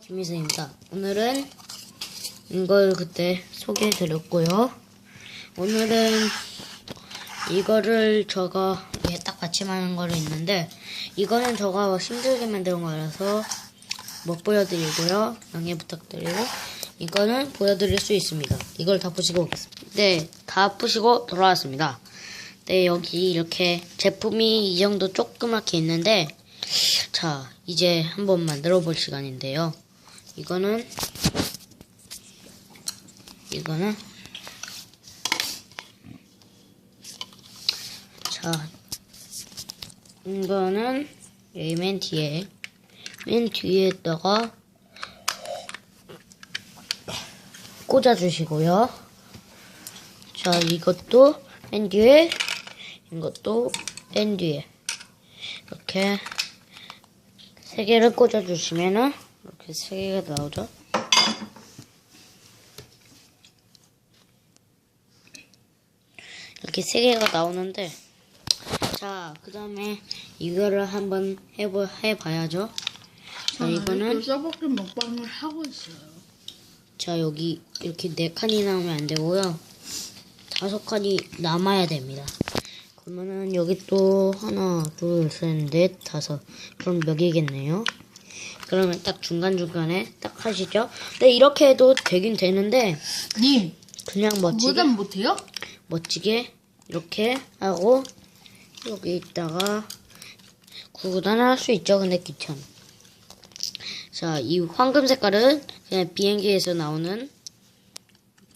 김미선입니다. 오늘은 이걸 그때 소개해드렸고요. 오늘은 이거를 저가 이게 딱 받침하는 거를 있는데 이거는 저가 힘들게 만든 거라서 못 보여드리고요. 양해 부탁드리고 이거는 보여드릴 수 있습니다. 이걸 다 보시고 오겠습니다. 네, 다 보시고 돌아왔습니다. 네, 여기 이렇게 제품이 이 정도 조그맣게 있는데 자, 이제 한번 만들어 볼 시간인데요. 이거는 이거는 자, 이거는 여기 맨 뒤에 맨 뒤에다가 꽂아 주시고요. 자, 이것도 맨 뒤에 이것도 맨 뒤에 이렇게 세 개를 꽂아 주시면은 이렇게 세 개가 나오죠. 이렇게 세 개가 나오는데 자, 그 다음에 이거를 한번 해보 해봐야죠. 자, 이거는 써먹기 먹방을 하고 있어요. 자 여기 이렇게 네 칸이 나오면 안 되고요. 다섯 칸이 남아야 됩니다. 그러면은 여기 또 하나, 둘, 셋, 넷, 다섯. 그럼 몇이겠네요. 그러면 딱 중간중간에 딱 하시죠. 네, 이렇게 해도 되긴 되는데, 님, 그냥 멋지게, 못해요? 멋지게, 이렇게 하고, 여기 있다가, 구구단을 할수 있죠. 근데 귀찮아. 자, 이 황금 색깔은 그냥 비행기에서 나오는,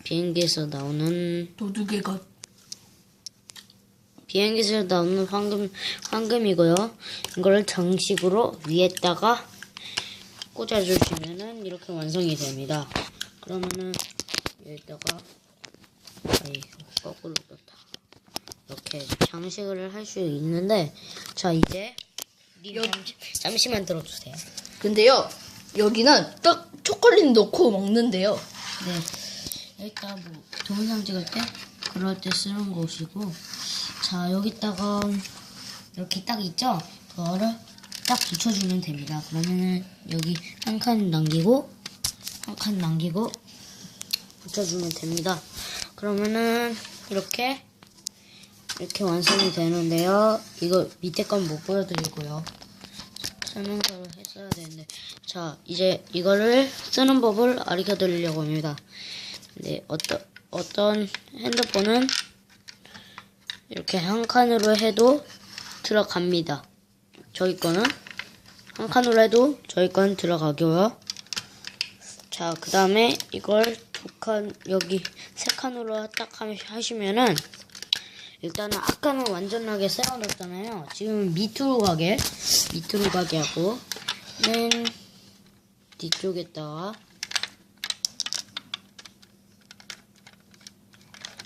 비행기에서 나오는 도둑의 것. 비행기에서 나오는 황금, 황금이고요. 이거를 정식으로 위에다가 꽂아주시면은 이렇게 완성이 됩니다. 그러면은 여기다가, 아이, 거꾸로 떴다. 이렇게 장식을 할 수 있는데, 자, 이제, 님 잠시, 잠시만 들어주세요. 근데요, 여기는 딱 초콜릿 넣고 먹는데요. 네. 여기다가 뭐, 동영상 찍을 때, 그럴 때 쓰는 곳이고, 자, 여기다가, 이렇게 딱 있죠? 그거를 딱 붙여주면 됩니다. 그러면은, 여기 한 칸 남기고, 한 칸 남기고, 붙여주면 됩니다. 그러면은, 이렇게, 이렇게 완성이 되는데요. 이거 밑에 건 못 보여드리고요. 설명서를 했어야 되는데 자 이제 이거를 쓰는 법을 알려 드리려고 합니다 네 어떤 어떤 핸드폰은 이렇게 한 칸으로 해도 들어갑니다 저희 거는 한 칸으로 해도 저희 건 들어가고요 자 그 다음에 이걸 두 칸 여기 세 칸으로 딱 하- 하시면은 일단은 아까는 완전하게 세워놨잖아요. 지금 밑으로 가게, 밑으로 가게 하고, 맨 뒤쪽에다가,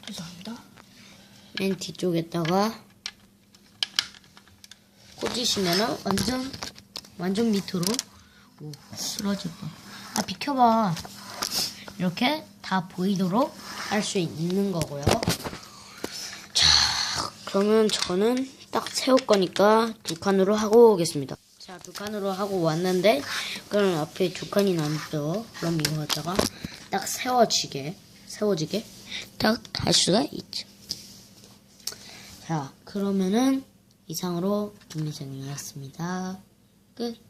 죄송합니다. 맨 뒤쪽에다가 꽂으시면은 완전, 완전 밑으로, 오, 쓰러질 뻔. 아, 비켜봐. 이렇게 다 보이도록 할 수 있는 거고요. 자, 그러면 저는 딱 세울 거니까 두 칸으로 하고 오겠습니다. 자, 두 칸으로 하고 왔는데, 그럼 앞에 두 칸이 남죠. 그럼 이거 갖다가 딱 세워지게, 세워지게 딱 할 수가 있죠. 자, 그러면은 이상으로 김미정이었습니다. 끝.